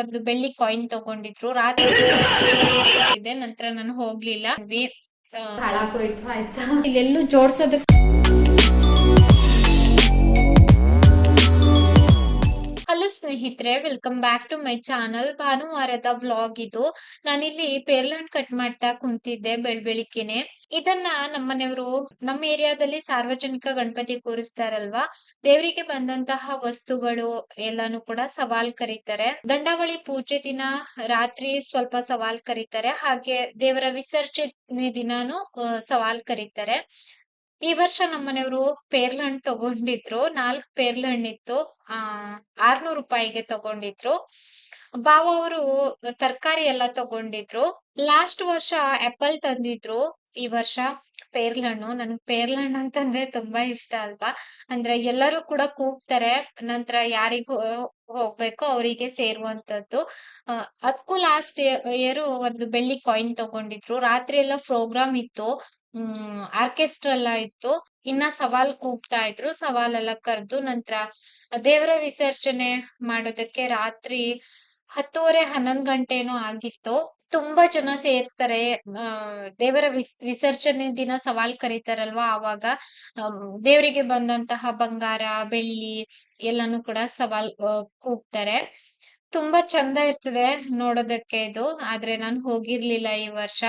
ಒಂದು ಬೆಳ್ಳಿ ಕಾಯಿನ್ ತಗೊಂಡಿದ್ರು. ರಾತ್ರಿ ನಂತರ ನಾನು ಹೋಗ್ಲಿಲ್ಲ. ಹಾಳಾಗೋಯ್ತು ಆಯ್ತಾ? ಇಲ್ಲೆಲ್ಲೂ ಜೋಡ್ಸೋದಕ್ಕೆ ಸ್ನೇಹಿತರೆ welcome back to my channel ಭಾನುವಾರದ ವ್ಲಾಗ್ ಇದು. ನಾನಿಲ್ಲಿ ಪೇರ್ಲಹಣ್ಣು ಕಟ್ ಮಾಡ್ತಾ ಕುಂತಿದ್ದೆ ಬೆಳ್ ಬೆಳಿಗ್ಗೆನೆ ಇದನ್ನ ನಮ್ಮನೆಯವರು ನಮ್ಮ ಏರಿಯಾದಲ್ಲಿ ಸಾರ್ವಜನಿಕ ಗಣಪತಿ ಕೂರಿಸ್ತಾರಲ್ವಾ? ದೇವರಿಗೆ ಬಂದಂತಹ ವಸ್ತುಗಳು ಎಲ್ಲಾನು ಕೂಡ ಸವಾಲ್ ಕರೀತಾರೆ. ದಂಡಾವಳಿ ಪೂಜೆ ದಿನ ರಾತ್ರಿ ಸ್ವಲ್ಪ ಸವಾಲ್ ಕರೀತಾರೆ. ಹಾಗೆ ದೇವರ ವಿಸರ್ಜನೆ ದಿನಾನು ಸವಾಲ್ ಕರೀತಾರೆ. ಈ ವರ್ಷ ನಮ್ಮನೆಯವರು ಪೇರ್ಲಹಣ್ಣು ತಗೊಂಡಿದ್ರು, ನಾಲ್ಕ್ ಪೇರ್ಲಹಣ್ಣಿತ್ತು ಆ, ಆರ್ನೂರು ರೂಪಾಯಿಗೆ ತಗೊಂಡಿದ್ರು. ಬಾವ ಅವರು ತರಕಾರಿ ಎಲ್ಲ ತಗೊಂಡಿದ್ರು. ಲಾಸ್ಟ್ ವರ್ಷ ಆಪಲ್ ತಂದಿದ್ರು ಈ ವರ್ಷ. ಪೇರ್ಲಹಣ್ಣು ನನ್ಗೆ ಪೇರ್ಲಹಣ್ಣು ಅಂತಂದ್ರೆ ತುಂಬಾ ಇಷ್ಟ ಅಲ್ವಾ? ಅಂದ್ರೆ ಎಲ್ಲರೂ ಕೂಡ ಕೂಗ್ತಾರೆ. ನಂತರ ಯಾರಿಗೂ ಹೋಗ್ಬೇಕು ಅವರಿಗೆ ಸೇರುವಂತದ್ದು. ಅದಕ್ಕೂ ಅದ್ಕೂ ಲಾಸ್ಟ್ ಇಯರ್ ಒಂದು ಬೆಳ್ಳಿ ಕಾಯಿನ್ ತಗೊಂಡಿದ್ರು. ರಾತ್ರಿ ಎಲ್ಲ ಪ್ರೋಗ್ರಾಮ್ ಇತ್ತು. ಹ್ಮ್ ಆರ್ಕೆಸ್ಟ್ರಾ ಎಲ್ಲ ಇತ್ತು. ಇನ್ನ ಸವಾಲ್ ಕೂಗ್ತಾ ಇದ್ರು. ಸವಾಲ್ ಎಲ್ಲ ಕರೆದು ನಂತರ ದೇವರ ವಿಸರ್ಜನೆ ಮಾಡೋದಕ್ಕೆ ರಾತ್ರಿ ಹತ್ತುವರೆ ಹನ್ನೊಂದ್ ಗಂಟೆನೂ ಆಗಿತ್ತು. ತುಂಬಾ ಜನ ಸೇರ್ತಾರೆ. ದೇವರ ವಿಸ್, ವಿಸರ್ಜನೆ ದಿನ ಸವಾಲ್ ಕರೀತಾರಲ್ವಾ ಆವಾಗ. ದೇವರಿಗೆ ಬಂದಂತಹ ಬಂಗಾರ, ಬೆಳ್ಳಿ ಎಲ್ಲಾನು ಕೂಡ ಸವಾಲ್ ಕೂಗ್ತಾರೆ. ತುಂಬಾ ಚಂದ ಇರ್ತದೆ ನೋಡೋದಕ್ಕೆ ಇದು. ಆದ್ರೆ ನಾನು ಹೋಗಿರ್ಲಿಲ್ಲ ಈ ವರ್ಷ.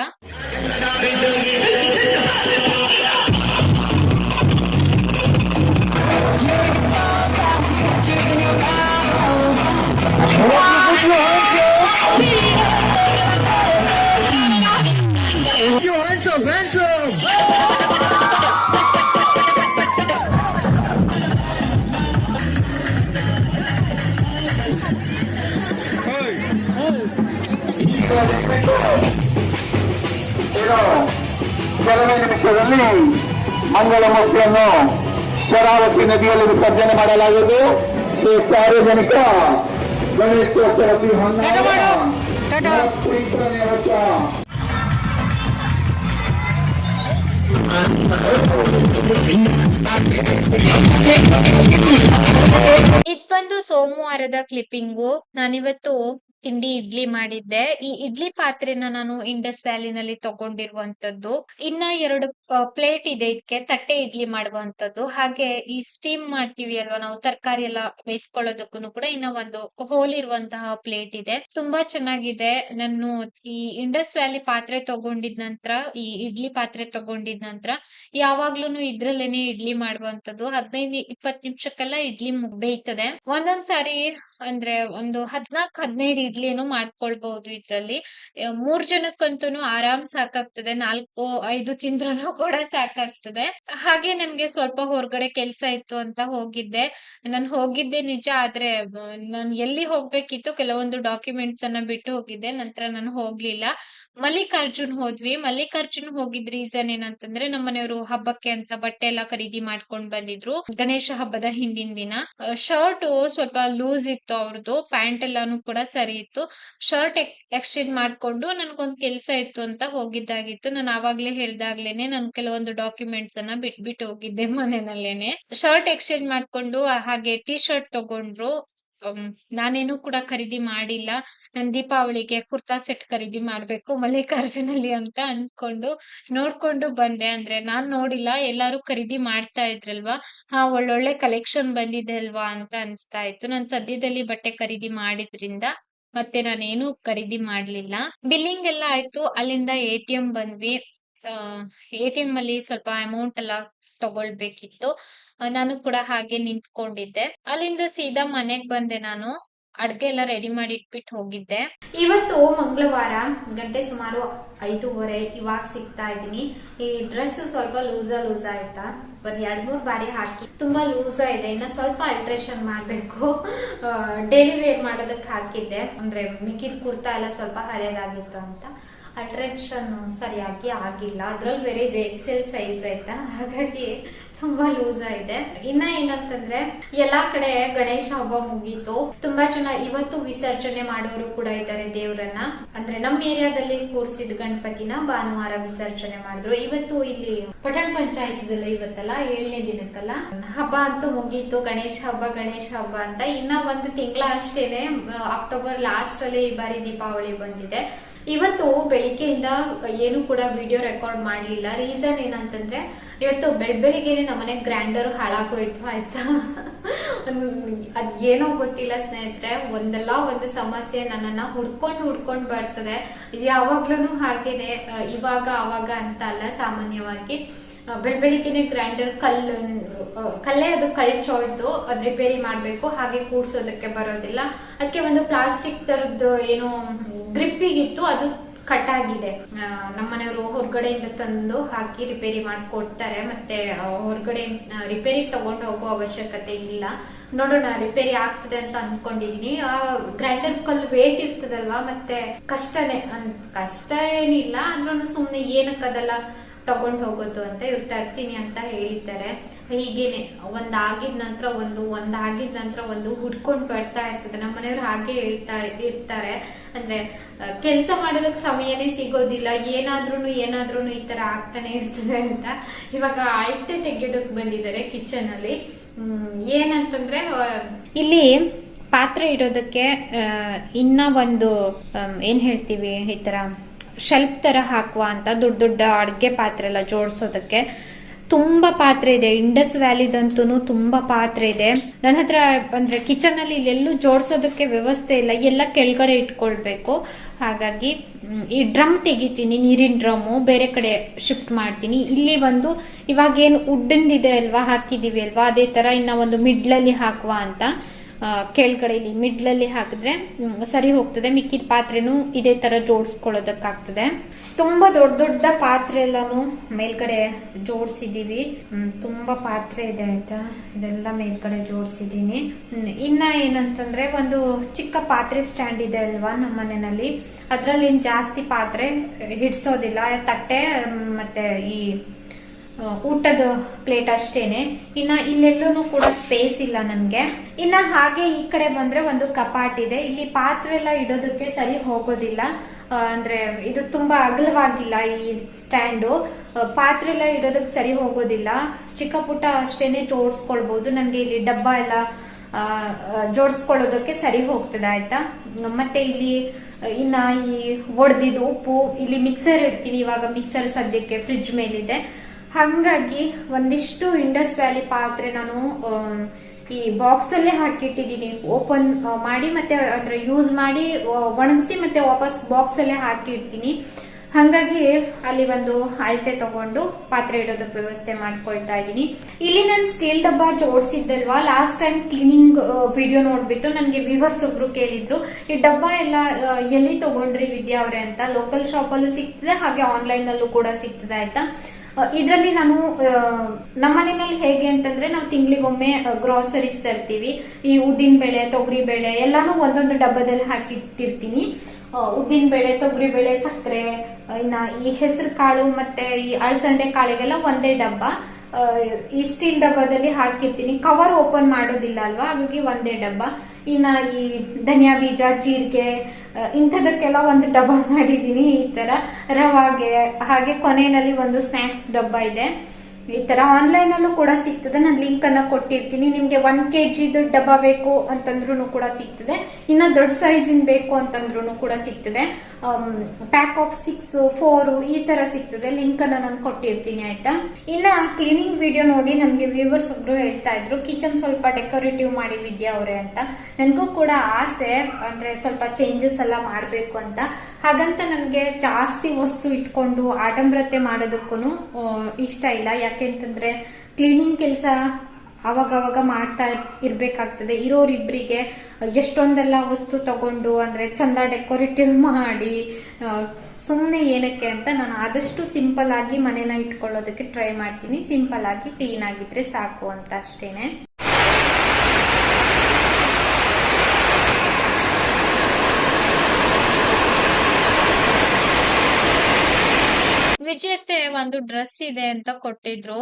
ಇದು ಕೆಲವೇ ನಿಮಿಷದಲ್ಲಿ ಮಂಗಳ ಮೂರ್ತಿಯನ್ನು ಶರಾವತಿ ನದಿಯಲ್ಲಿ ವಿಸರ್ಜನೆ ಮಾಡಲಾಗುವುದು. ಶ್ರೀ ಸಾರ್ವಜನಿಕ ವರ್ಷ ಇದ್ ಸೋಮವಾರದ ಕ್ಲಿಪ್ಪಿಂಗು ನಾನಿವತ್ತು ತಿಂಡಿ ಇಡ್ಲಿ ಮಾಡಿದ್ದೆ. ಈ ಇಡ್ಲಿ ಪಾತ್ರೆನ ನಾನು ಇಂಡಸ್ ವ್ಯಾಲಿನಲ್ಲಿ ತಗೊಂಡಿರುವಂತದ್ದು. ಇನ್ನ ಎರಡು ಪ್ಲೇಟ್ ಇದೆ ಇದಕ್ಕೆ ತಟ್ಟೆ ಇಡ್ಲಿ ಮಾಡುವಂತದ್ದು. ಹಾಗೆ ಈ ಸ್ಟೀಮ್ ಮಾಡ್ತೀವಿ ಅಲ್ವಾ, ನಾವು ತರಕಾರಿ ಎಲ್ಲ ಬೇಯಿಸ್ಕೊಳ್ಳೋದಕ್ಕೂ ಕೂಡ ಇನ್ನ ಒಂದು ಹೋಲ್ ಇರುವಂತಹ ಪ್ಲೇಟ್ ಇದೆ. ತುಂಬಾ ಚೆನ್ನಾಗಿದೆ. ನಾನು ಈ ಇಂಡಸ್ ವ್ಯಾಲಿ ಪಾತ್ರೆ ತಗೊಂಡಿದ್ ನಂತರ, ಈ ಇಡ್ಲಿ ಪಾತ್ರೆ ತಗೊಂಡಿದ್ ನಂತರ ಯಾವಾಗ್ಲೂ ಇದ್ರಲ್ಲೇನೆ ಇಡ್ಲಿ ಮಾಡುವಂತದ್ದು. ಹದಿನೈದು ಇಪ್ಪತ್ ನಿಮಿಷಕ್ಕೆಲ್ಲ ಇಡ್ಲಿ ಬೇಯ್ತದೆ. ಒಂದೊಂದ್ಸಾರಿ ಅಂದ್ರೆ ಒಂದು ಹದ್ನಾಲ್ಕ್, ಹದಿನೈದು ಇಡ್ಲಿನೂ ಮಾಡ್ಕೊಳ್ಬಹುದು ಇದ್ರಲ್ಲಿ. ಮೂರ್ ಜನಕ್ಕಂತೂ ಆರಾಮ್ ಸಾಕಾಗ್ತದೆ. ನಾಲ್ಕು, ಐದು ತಿಂದ್ರೂ ಕೂಡ ಸಾಕಾಗ್ತದೆ. ಹಾಗೆ ನನ್ಗೆ ಸ್ವಲ್ಪ ಹೊರಗಡೆ ಕೆಲ್ಸ ಇತ್ತು ಅಂತ ಹೋಗಿದ್ದೆ. ನಾನ್ ಹೋಗಿದ್ದೆ ನಿಜ, ಆದ್ರೆ ನಾನ್ ಎಲ್ಲಿ ಹೋಗ್ಬೇಕಿತ್ತು ಕೆಲವೊಂದು ಡಾಕ್ಯುಮೆಂಟ್ಸ್ ಅನ್ನ ಬಿಟ್ಟು ಹೋಗಿದ್ದೆ. ನಂತರ ನಾನು ಹೋಗ್ಲಿಲ್ಲ. ಮಲ್ಲಿಕಾರ್ಜುನ್ ಹೋದ್ವಿ. ಮಲ್ಲಿಕಾರ್ಜುನ್ ಹೋಗಿದ್ ರೀಸನ್ ಏನಂತಂದ್ರೆ ನಮ್ಮನೆಯವರು ಹಬ್ಬಕ್ಕೆ ಅಂತ ಬಟ್ಟೆ ಎಲ್ಲ ಖರೀದಿ ಮಾಡ್ಕೊಂಡ್ ಬಂದಿದ್ರು. ಗಣೇಶ ಹಬ್ಬದ ಹಿಂದಿನ ದಿನ. ಶರ್ಟ್ ಸ್ವಲ್ಪ ಲೂಸ್ ಇತ್ತು ಅವ್ರದ್ದು ಪ್ಯಾಂಟ್ ಎಲ್ಲಾನು ಕೂಡ ಸರಿ ಇತ್ತು. ಶರ್ಟ್ ಎಕ್ಸ್ಚೇಂಜ್ ಮಾಡ್ಕೊಂಡು ನನ್ಗೊಂದ್ ಕೆಲ್ಸ ಇತ್ತು ಅಂತ ಹೋಗಿದ್ದಾಗಿತ್ತು. ನಾನು ಆವಾಗ್ಲೇ ಹೇಳ್ದಾಗ್ಲೇನೆ ನನ್ ಕೆಲವೊಂದು ಡಾಕ್ಯುಮೆಂಟ್ಸ್ ಅನ್ನ ಬಿಟ್ಬಿಟ್ಟು ಹೋಗಿದ್ದೆ ಮನೆಯಲ್ಲೇನೆ. ಶರ್ಟ್ ಎಕ್ಸ್ಚೇಂಜ್ ಮಾಡ್ಕೊಂಡು ಹಾಗೆ ಟಿ ಶರ್ಟ್ ತಗೊಂಡ್ರು ನಾನೇನು ಕೂಡ ಖರೀದಿ ಮಾಡಿಲ್ಲ. ನನ್ ದೀಪಾವಳಿಗೆ ಕುರ್ತಾ ಸೆಟ್ ಖರೀದಿ ಮಾಡ್ಬೇಕು, ಮಲ್ಲಿಕಾರ್ಜುನಲ್ಲಿ ಅಂತ ಅನ್ಕೊಂಡು ನೋಡ್ಕೊಂಡು ಬಂದೆ. ಅಂದ್ರೆ ನಾನ್ ನೋಡಿಲ್ಲ, ಎಲ್ಲಾರು ಖರೀದಿ ಮಾಡ್ತಾ ಇದ್ರಲ್ವಾ? ಹಾ, ಒಳ್ಳೊಳ್ಳೆ ಕಲೆಕ್ಷನ್ ಬಂದಿದೆ ಅಲ್ವಾ ಅಂತ ಅನ್ಸ್ತಾ ಇತ್ತು. ನಾನ್ ಸದ್ಯದಲ್ಲಿ ಬಟ್ಟೆ ಖರೀದಿ ಮಾಡಿದ್ರಿಂದ ಮತ್ತೆ ನಾನೇನು ಖರೀದಿ ಮಾಡ್ಲಿಲ್ಲ. ಬಿಲ್ಲಿಂಗ್ ಎಲ್ಲ ಆಯ್ತು. ಅಲ್ಲಿಂದ ಎ ಟಿ ಎಂ ಬಂದ್ವಿ. ಎ ಟಿ ಎಂ ಅಲ್ಲಿ ಸ್ವಲ್ಪ ಅಮೌಂಟ್ ಎಲ್ಲ ತಗೊಳ್ಬೇಕಿತ್ತು. ನಾನು ಕೂಡ ಹಾಗೆ ನಿಂತ್ಕೊಂಡಿದ್ದೆ. ಅಲ್ಲಿಂದ ಸೀದಾ ಮನೆಗ್ ಬಂದೆ ನಾನು. ಅಡ್ಗೆ ಎಲ್ಲ ರೆಡಿ ಮಾಡಿ ಇಟ್ಬಿಟ್ಟು ಹೋಗಿದ್ದೆ. ಇವತ್ತು ಮಂಗಳವಾರ ಗಂಟೆ ಸುಮಾರು ಐದೂವರೆ ಇವಾಗ ಸಿಗ್ತಾ ಇದ್ದೀನಿ ಈ ಡ್ರೆಸ್ ಸ್ವಲ್ಪ ಲೂಸ ಲೂಸ್ ಆಯ್ತಾ ಒಂದ್ ಎರಡ್ ಮೂರ್ ಬಾರಿ ಹಾಕಿ. ತುಂಬಾ ಲೂಸ ಇದೆ. ಇನ್ನ ಸ್ವಲ್ಪ ಅಲ್ಟ್ರೇಷನ್ ಮಾಡ್ಬೇಕು. ಡೈಲಿ ವೇರ್ ಮಾಡೋದಕ್ಕೆ ಹಾಕಿದ್ದೆ. ಅಂದ್ರೆ ಮಿಕ್ಕಿದ ಕುರ್ತಾ ಎಲ್ಲ ಸ್ವಲ್ಪ ಹಳೇದಾಗಿತ್ತು ಅಂತ. ಅಲ್ಟ್ರೇಷನ್ ಸರಿಯಾಗಿ ಆಗಿಲ್ಲ. ಅದ್ರಲ್ಲಿ ಬೇರೆ ಇದೆ ಎಕ್ಸೆಲ್ ಸೈಜ್ ಆಯ್ತಾ? ಹಾಗಾಗಿ ತುಂಬಾ ಲೂಸ್ ಇದೆ. ಇನ್ನ ಏನಂತಂದ್ರೆ, ಎಲ್ಲಾ ಕಡೆ ಗಣೇಶ ಹಬ್ಬ ಮುಗೀತು. ತುಂಬಾ ಜನ ಇವತ್ತು ವಿಸರ್ಜನೆ ಮಾಡೋರು ಕೂಡ ಇದ್ದಾರೆ ದೇವರನ್ನ. ಅಂದ್ರೆ ನಮ್ಮ ಏರಿಯಾದಲ್ಲಿ ಕೂರಿಸಿದ ಗಣಪತಿನ ಭಾನುವಾರ ವಿಸರ್ಜನೆ ಮಾಡಿದ್ರು. ಇವತ್ತು ಇಲ್ಲಿ ಪಟ್ಟಣ ಪಂಚಾಯತ್ದಲ್ಲ ಇವತ್ತಲ್ಲ, ಏಳನೇ ದಿನಕ್ಕಲ್ಲ. ಹಬ್ಬ ಅಂತೂ ಮುಗೀತು. ಗಣೇಶ ಹಬ್ಬ ಗಣೇಶ ಹಬ್ಬ ಅಂತ. ಇನ್ನ ಒಂದು ತಿಂಗಳ ಅಷ್ಟೇನೆ ಅಕ್ಟೋಬರ್ ಲಾಸ್ಟ್ ಅಲ್ಲಿ ಈ ಬಾರಿ ದೀಪಾವಳಿ ಬಂದಿದೆ. ಇವತ್ತು ಬೆಳಿಗ್ಗೆಯಿಂದ ಏನು ಕೂಡ ವಿಡಿಯೋ ರೆಕಾರ್ಡ್ ಮಾಡ್ಲಿಲ್ಲ. ರೀಸನ್ ಏನಂತಂದ್ರೆ, ಇವತ್ತು ಬೆಳ್ ನಮ್ಮನೆ ಗ್ರ್ಯಾಂಡರ್ ಹಾಳಾಗೋಯ್ತು, ಆಯ್ತಾ? ಅದ್ ಏನೋ ಗೊತ್ತಿಲ್ಲ ಸ್ನೇಹಿತರೆ, ಒಂದಲ್ಲ ಒಂದು ಸಮಸ್ಯೆ ನನ್ನನ್ನ ಹುಡ್ಕೊಂಡು ಹುಡ್ಕೊಂಡು ಬರ್ತದೆ. ಯಾವಾಗ್ಲೂ ಹಾಗೇನೆ ಇವಾಗ, ಅವಾಗ ಅಂತ ಅಲ್ಲ ಸಾಮಾನ್ಯವಾಗಿ. ಬೆಳ್ ಬೆಳಿಗ್ಗೆನೆ ಗ್ರೈಂಡರ್ ಕಲ್ಲು ಕಲ್ಲೇ ಅದು ಕಳ್ಚೋಯ್ತು ಅದ್ ರಿಪೇರಿ ಮಾಡ್ಬೇಕು ಹಾಗೆ ಕೂಡ್ಸೋದಕ್ಕೆ ಬರೋದಿಲ್ಲ. ಅದಕ್ಕೆ ಒಂದು ಪ್ಲಾಸ್ಟಿಕ್ ತರದ್ದು ಏನು ಗ್ರಿಪ್ಪಿಗಿತ್ತು ಅದು ಕಟ್ ಆಗಿದೆ ಆ, ನಮ್ಮನೆಯವರು ಹೊರಗಡೆಯಿಂದ ತಂದು ಹಾಕಿ ರಿಪೇರಿ ಮಾಡ್ಕೊಡ್ತಾರೆ ಮತ್ತೆ ಹೊರಗಡೆ ರಿಪೇರಿ ತಗೊಂಡು ಹೋಗೋ ಅವಶ್ಯಕತೆ ಇಲ್ಲ. ನೋಡೋಣ ರಿಪೇರಿ ಆಗ್ತದೆ ಅಂತ ಅನ್ಕೊಂಡಿದೀನಿ. ಆ ಗ್ರೈಂಡರ್ ಕಲ್ಲು ವೇಟ್ ಇರ್ತದಲ್ವಾ ಮತ್ತೆ ಕಷ್ಟನೇ ಕಷ್ಟ ಏನಿಲ್ಲ ಅಂದ್ರೂ ಸುಮ್ನೆ ಏನಕ್ಕದಲ್ಲ ತಗೊಂಡ್ ಹೋಗೋದು ಅಂತ ಇವ್ರು ತರ್ತೀನಿ ಅಂತ ಹೇಳಿದ್ದಾರೆ. ಹೀಗೇನೆ, ಒಂದ್ ಆಗಿದ ನಂತರ ಒಂದು, ಒಂದ್ ಆಗಿದ ನಂತರ ಒಂದು ಹುಡ್ಕೊಂಡು ಬರ್ತಾ ಇರ್ತದೆ. ನಮ್ಮ ಮನೆಯವ್ರು ಹಾಗೆ ಹೇಳ್ತಾ ಇರ್ತಾರೆ. ಅಂದ್ರೆ ಕೆಲಸ ಮಾಡೋದಕ್ಕೆ ಸಮಯನೇ ಸಿಗೋದಿಲ್ಲ. ಏನಾದ್ರೂನು ಏನಾದ್ರೂನು ಈ ತರ ಆಗ್ತಾನೆ ಇರ್ತದೆ ಅಂತ ಇವಾಗ ಅಳತೆ ತೆಗೆಯೋದಕ್ ಬಂದಿದ್ದಾರೆ ಕಿಚನ್ ಅಲ್ಲಿ. ಏನಂತಂದ್ರೆ ಇಲ್ಲಿ ಪಾತ್ರೆ ಇಡೋದಕ್ಕೆ ಇನ್ನ ಒಂದು ಏನ್ ಹೇಳ್ತೀವಿ ಈ ತರ? ಶೆಲ್ಫ್ ತರ ಹಾಕುವ ಅಂತ ದೊಡ್ಡ ದೊಡ್ಡ ಅಡ್ಗೆ ಪಾತ್ರೆ ಎಲ್ಲ ಜೋಡಿಸೋದಕ್ಕೆ ತುಂಬಾ ಪಾತ್ರೆ ಇದೆ. ಇಂಡಸ್ ವ್ಯಾಲಿದಂತೂ ತುಂಬಾ ಪಾತ್ರೆ ಇದೆ. ನನ್ನ ಹತ್ರ ಅಂದ್ರೆ ಕಿಚನ್ ಅಲ್ಲಿ ಇಲ್ಲೆಲ್ಲೂ ಜೋಡಿಸೋದಕ್ಕೆ ವ್ಯವಸ್ಥೆ ಇಲ್ಲ. ಎಲ್ಲ ಕೆಳಗಡೆ ಇಟ್ಕೊಳ್ಬೇಕು. ಹಾಗಾಗಿ ಈ ಡ್ರಮ್ ತೆಗಿತೀನಿ, ನೀರಿನ ಡ್ರಮ್ಮು. ಬೇರೆ ಕಡೆ ಶಿಫ್ಟ್ ಮಾಡ್ತೀನಿ. ಇಲ್ಲಿ ಒಂದು ಇವಾಗ ಏನು ಉಡ್ಡಿಂದಿದೆ ಅಲ್ವಾ, ಹಾಕಿದೀವಿ ಅಲ್ವಾ, ಅದೇ ತರ ಇನ್ನ ಒಂದು ಮಿಡ್ಲಲ್ಲಿ ಹಾಕುವ ಅಂತ. ಕೆಳಗಡೆ ಇಲ್ಲಿ ಮಿಡ್ಲಲ್ಲಿ ಹಾಕಿದ್ರೆ ಸರಿ ಹೋಗ್ತದೆ. ಮಿಕ್ಕಿದ ಪಾತ್ರೆನೂ ಇದೇ ತರ ಜೋಡಿಸ್ಕೊಳ್ಳೋದಕ್ಕಾಗ್ತದೆ. ತುಂಬಾ ದೊಡ್ಡ ದೊಡ್ಡ ಪಾತ್ರೆ ಎಲ್ಲಾನು ಮೇಲ್ಗಡೆ ಜೋಡಿಸಿದೀವಿ. ತುಂಬಾ ಪಾತ್ರೆ ಇದೆ, ಆಯ್ತಾ? ಇದೆಲ್ಲ ಮೇಲ್ಗಡೆ ಜೋಡಿಸಿದೀನಿ. ಇನ್ನ ಏನಂತಂದ್ರೆ ಒಂದು ಚಿಕ್ಕ ಪಾತ್ರೆ ಸ್ಟ್ಯಾಂಡ್ ಇದೆ ಅಲ್ವಾ ನಮ್ಮ ಮನೆಯಲ್ಲಿ? ಅದ್ರಲ್ಲಿ ಜಾಸ್ತಿ ಪಾತ್ರೆ ಹಿಡ್ಸೋದಿಲ್ಲ. ತಟ್ಟೆ ಮತ್ತೆ ಈ ಊಟದ ಪ್ಲೇಟ್ ಅಷ್ಟೇನೆ. ಇನ್ನ ಇಲ್ಲೆಲ್ಲೂ ಕೂಡ ಸ್ಪೇಸ್ ಇಲ್ಲ ನನಗೆ. ಇನ್ನ ಹಾಗೆ ಈ ಕಡೆ ಬಂದ್ರೆ ಒಂದು ಕಪಾಟ್ ಇದೆ. ಇಲ್ಲಿ ಪಾತ್ರೆ ಎಲ್ಲ ಇಡೋದಕ್ಕೆ ಸರಿ ಹೋಗೋದಿಲ್ಲ. ಅಂದ್ರೆ ಇದು ತುಂಬಾ ಅಗಲವಾಗಿಲ್ಲ ಈ ಸ್ಟ್ಯಾಂಡು ಪಾತ್ರೆ ಎಲ್ಲ ಇಡೋದಕ್ಕೆ ಸರಿ ಹೋಗೋದಿಲ್ಲ. ಚಿಕ್ಕ ಪುಟ್ಟ ಅಷ್ಟೇನೆ ಜೋಡಿಸ್ಕೊಳ್ಬಹುದು ನನಗೆ ಇಲ್ಲಿ ಡಬ್ಬ ಎಲ್ಲ ಜೋಡಿಸ್ಕೊಳ್ಳೋದಕ್ಕೆ ಸರಿ ಹೋಗ್ತದೆ ಆಯ್ತಾ? ಮತ್ತೆ ಇಲ್ಲಿ, ಇನ್ನ ಈ ಒಡ್ದಿದ್ದು ಉಪ್ಪು, ಇಲ್ಲಿ ಮಿಕ್ಸರ್ ಇಡ್ತೀನಿ. ಇವಾಗ ಮಿಕ್ಸರ್ ಸದ್ಯಕ್ಕೆ ಫ್ರಿಡ್ಜ್ ಮೇಲಿದೆ. ಹಂಗಾಗಿ ಒಂದಿಷ್ಟು ಇಂಡಸ್ ವ್ಯಾಲಿ ಪಾತ್ರೆ ನಾನು ಈ ಬಾಕ್ಸ್ ಅಲ್ಲೇ ಹಾಕಿಟ್ಟಿದ್ದೀನಿ. ಓಪನ್ ಮಾಡಿ ಮತ್ತೆ ಅಂದ್ರೆ ಯೂಸ್ ಮಾಡಿ ಒಣಗಿಸಿ ಮತ್ತೆ ವಾಪಸ್ ಬಾಕ್ಸ್ ಅಲ್ಲೇ ಹಾಕಿರ್ತೀನಿ ಹಂಗಾಗಿ ಅಲ್ಲಿ ಒಂದು ಅಳತೆ ತಗೊಂಡು ಪಾತ್ರೆ ಇಡೋದಕ್ಕೆ ವ್ಯವಸ್ಥೆ ಮಾಡ್ಕೊಳ್ತಾ ಇದ್ದೀನಿ. ಇಲ್ಲಿ ನಾನು ಸ್ಟೀಲ್ ಡಬ್ಬ ಜೋಡಿಸಿದ್ದಲ್ವಾ? ಲಾಸ್ಟ್ ಟೈಮ್ ಕ್ಲೀನಿಂಗ್ ವಿಡಿಯೋ ನೋಡ್ಬಿಟ್ಟು ನನಗೆ ವಿವರ್ಸ್ ಒಬ್ರು ಕೇಳಿದ್ರು, ಈ ಡಬ್ಬ ಎಲ್ಲ ಎಲ್ಲಿ ತಗೊಂಡ್ರಿ ವಿದ್ಯಾ ಅವ್ರೆ? ಅಂತ. ಲೋಕಲ್ ಶಾಪ್ ಅಲ್ಲೂ ಸಿಗ್ತದೆ, ಹಾಗೆ ಆನ್ಲೈನ್ ಅಲ್ಲೂ ಕೂಡ ಸಿಗ್ತದೆ ಆಯ್ತಾ ಇದರಲ್ಲಿ ನಾನು ನಮ್ಮ ಮನೆಯಲ್ಲಿ ಹೇಗೆ ಅಂತಂದ್ರೆ ನಾವು ತಿಂಗಳಿಗೊಮ್ಮೆ ಗ್ರೋಸರೀಸ್ ತರ್ತೀವಿ. ಈ ಉದ್ದಿನ ಬೇಳೆ, ತೊಗರಿ ಬೇಳೆ ಎಲ್ಲಾನು ಒಂದೊಂದು ಡಬ್ಬದಲ್ಲಿ ಹಾಕಿಟ್ಟಿರ್ತೀನಿ. ಉದ್ದಿನ ಬೇಳೆ, ತೊಗರಿ ಬೇಳೆ, ಸಕ್ಕರೆ ಇನ್ನ ಈ ಹೆಸರು ಕಾಳು ಮತ್ತೆ ಈ ಅಳಸಂಡೆ ಕಾಳಿಗೆಲ್ಲ ಒಂದೇ ಡಬ್ಬ. ಈ ಸ್ಟೀಲ್ ಡಬ್ಬದಲ್ಲಿ ಹಾಕಿರ್ತೀನಿ. ಕವರ್ ಓಪನ್ ಮಾಡೋದಿಲ್ಲ ಅಲ್ವಾ? ಹಾಗಾಗಿ ಒಂದೇ ಡಬ್ಬ. ಇನ್ನ ಈ ಧನಿಯಾ ಬೀಜ, ಜೀರಿಗೆ ಇಂಥದಕ್ಕೆಲ್ಲ ಒಂದು ಡಬ್ಬ ಮಾಡಿದ್ದೀನಿ ಈ ತರ ರವಾಗೆ, ಹಾಗೆ ಕೊನೆಯಲ್ಲಿ ಒಂದು ಸ್ನಾಕ್ಸ್ ಡಬ್ಬ ಇದೆ. ಈ ತರ ಆನ್ಲೈನ್ ಅಲ್ಲೂ ಕೂಡ ಸಿಗ್ತದೆ. ನಾನು ಲಿಂಕ್ ಅನ್ನ ಕೊಟ್ಟಿರ್ತೀನಿ. ನಿಮ್ಗೆ ಒನ್ ಕೆ ಜಿದು ಡಬ್ಬ ಬೇಕು ಅಂತಂದ್ರೂ ಕೂಡ ಸಿಗ್ತದೆ. ಇನ್ನ ದೊಡ್ಡ ಸೈಜ್ ಇನ್ ಬೇಕು ಅಂತಂದ್ರೂ ಕೂಡ ಸಿಗ್ತದೆ. ಪ್ಯಾಕ್ ಆಫ್ ಸಿಕ್ಸ್ ಫೋರ್ ಈ ತರ ಸಿಗ್ತದೆ. ಲಿಂಕ್ ಅನ್ನ ನಾನು ಕೊಟ್ಟಿರ್ತೀನಿ, ಆಯ್ತಾ? ಇನ್ನ ಕ್ಲೀನಿಂಗ್ ವಿಡಿಯೋ ನೋಡಿ ನಮ್ಗೆ ವ್ಯೂವರ್ಸ್ ಒಬ್ರು ಹೇಳ್ತಾ ಇದ್ರು ಕಿಚನ್ ಸ್ವಲ್ಪ ಡೆಕೋರೇಟಿವ್ ಮಾಡಿ ವಿದ್ಯಾ ಅವರೇ ಅಂತ. ನನಗೂ ಕೂಡ ಆಸೆ, ಅಂದ್ರೆ ಸ್ವಲ್ಪ ಚೇಂಜಸ್ ಎಲ್ಲ ಮಾಡ್ಬೇಕು ಅಂತ. ಹಾಗಂತ ನನ್ಗೆ ಜಾಸ್ತಿ ವಸ್ತು ಇಟ್ಕೊಂಡು ಆಡಂಬರತೆ ಮಾಡೋದಕ್ಕೂ ಇಷ್ಟ ಇಲ್ಲ. ಯಾಕೆಂತಂದ್ರೆ ಕ್ಲೀನಿಂಗ್ ಕೆಲಸ ಅವಾಗವಾಗ ಮಾಡ್ತಾ ಇರ್ಬೇಕಾಗ್ತದೆ. ಇರೋರಿಬ್ರಿಗೆ ಎಷ್ಟೊಂದೆಲ್ಲ ವಸ್ತು ತಗೊಂಡು ಅಂದ್ರೆ ಚಂದ ಡೆಕೋರೇಟಿವ್ ಮಾಡಿ ಸುಮ್ಮನೆ ಏನಕ್ಕೆ ಅಂತ ನಾನು ಆದಷ್ಟು ಸಿಂಪಲ್ ಆಗಿ ಮನೆನ ಇಟ್ಕೊಳ್ಳೋದಕ್ಕೆ ಟ್ರೈ ಮಾಡ್ತೀನಿ. ಸಿಂಪಲ್ ಆಗಿ ಕ್ಲೀನ್ ಆಗಿದ್ರೆ ಸಾಕು ಅಂತ ಅಷ್ಟೇನೆ. ವಿಜೇತೆ ಒಂದು ಡ್ರೆಸ್ ಇದೆ ಅಂತ ಕೊಟ್ಟಿದ್ರು.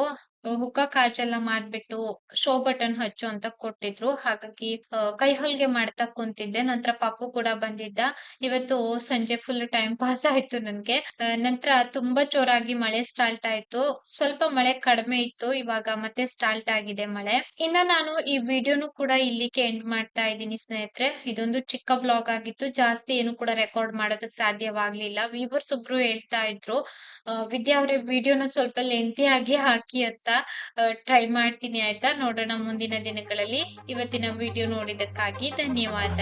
ಹುಕ್ಕ ಕಾಜೆಲ್ಲ ಮಾಡ್ಬಿಟ್ಟು ಶೋ ಬಟನ್ ಹಚ್ಚು ಅಂತ ಕೊಟ್ಟಿದ್ರು. ಹಾಗಾಗಿ ಕೈ ಹೊಲ್ಗೆ ಮಾಡ್ತಾ ಕುಂತಿದ್ದೆ. ನಂತರ ಪಾಪು ಕೂಡ ಬಂದಿದ್ದ. ಇವತ್ತು ಸಂಜೆ ಫುಲ್ ಟೈಮ್ ಪಾಸ್ ಆಯ್ತು ನನ್ಗೆ. ನಂತರ ತುಂಬಾ ಜೋರಾಗಿ ಮಳೆ ಸ್ಟಾರ್ಟ್ ಆಯ್ತು. ಸ್ವಲ್ಪ ಮಳೆ ಕಡಿಮೆ ಇತ್ತು. ಇವಾಗ ಮತ್ತೆ ಸ್ಟಾರ್ಟ್ ಆಗಿದೆ ಮಳೆ. ಇನ್ನ ನಾನು ಈ ವಿಡಿಯೋನು ಕೂಡ ಇಲ್ಲಿಗೆ ಎಂಡ್ ಮಾಡ್ತಾ ಇದ್ದೀನಿ ಸ್ನೇಹಿತರೆ. ಇದೊಂದು ಚಿಕ್ಕ ಬ್ಲಾಗ್ ಆಗಿತ್ತು. ಜಾಸ್ತಿ ಏನು ಕೂಡ ರೆಕಾರ್ಡ್ ಮಾಡೋದಕ್ಕೆ ಸಾಧ್ಯವಾಗ್ಲಿಲ್ಲ. ವೀವರ್ಸ್ ಒಬ್ರು ಹೇಳ್ತಾ ಇದ್ರು ವಿದ್ಯಾ ಅವ್ರೆ, ವಿಡಿಯೋನ ಸ್ವಲ್ಪ ಲೆಂತಿ ಹಾಕಿ ಅಂತ. ಟ್ರೈ ಮಾಡ್ತೀನಿ ಆಯ್ತಾ? ನೋಡೋಣ ಮುಂದಿನ ದಿನಗಳಲ್ಲಿ ಇವತ್ತಿನ ವಿಡಿಯೋ ನೋಡಿದಕ್ಕಾಗಿ ಧನ್ಯವಾದ.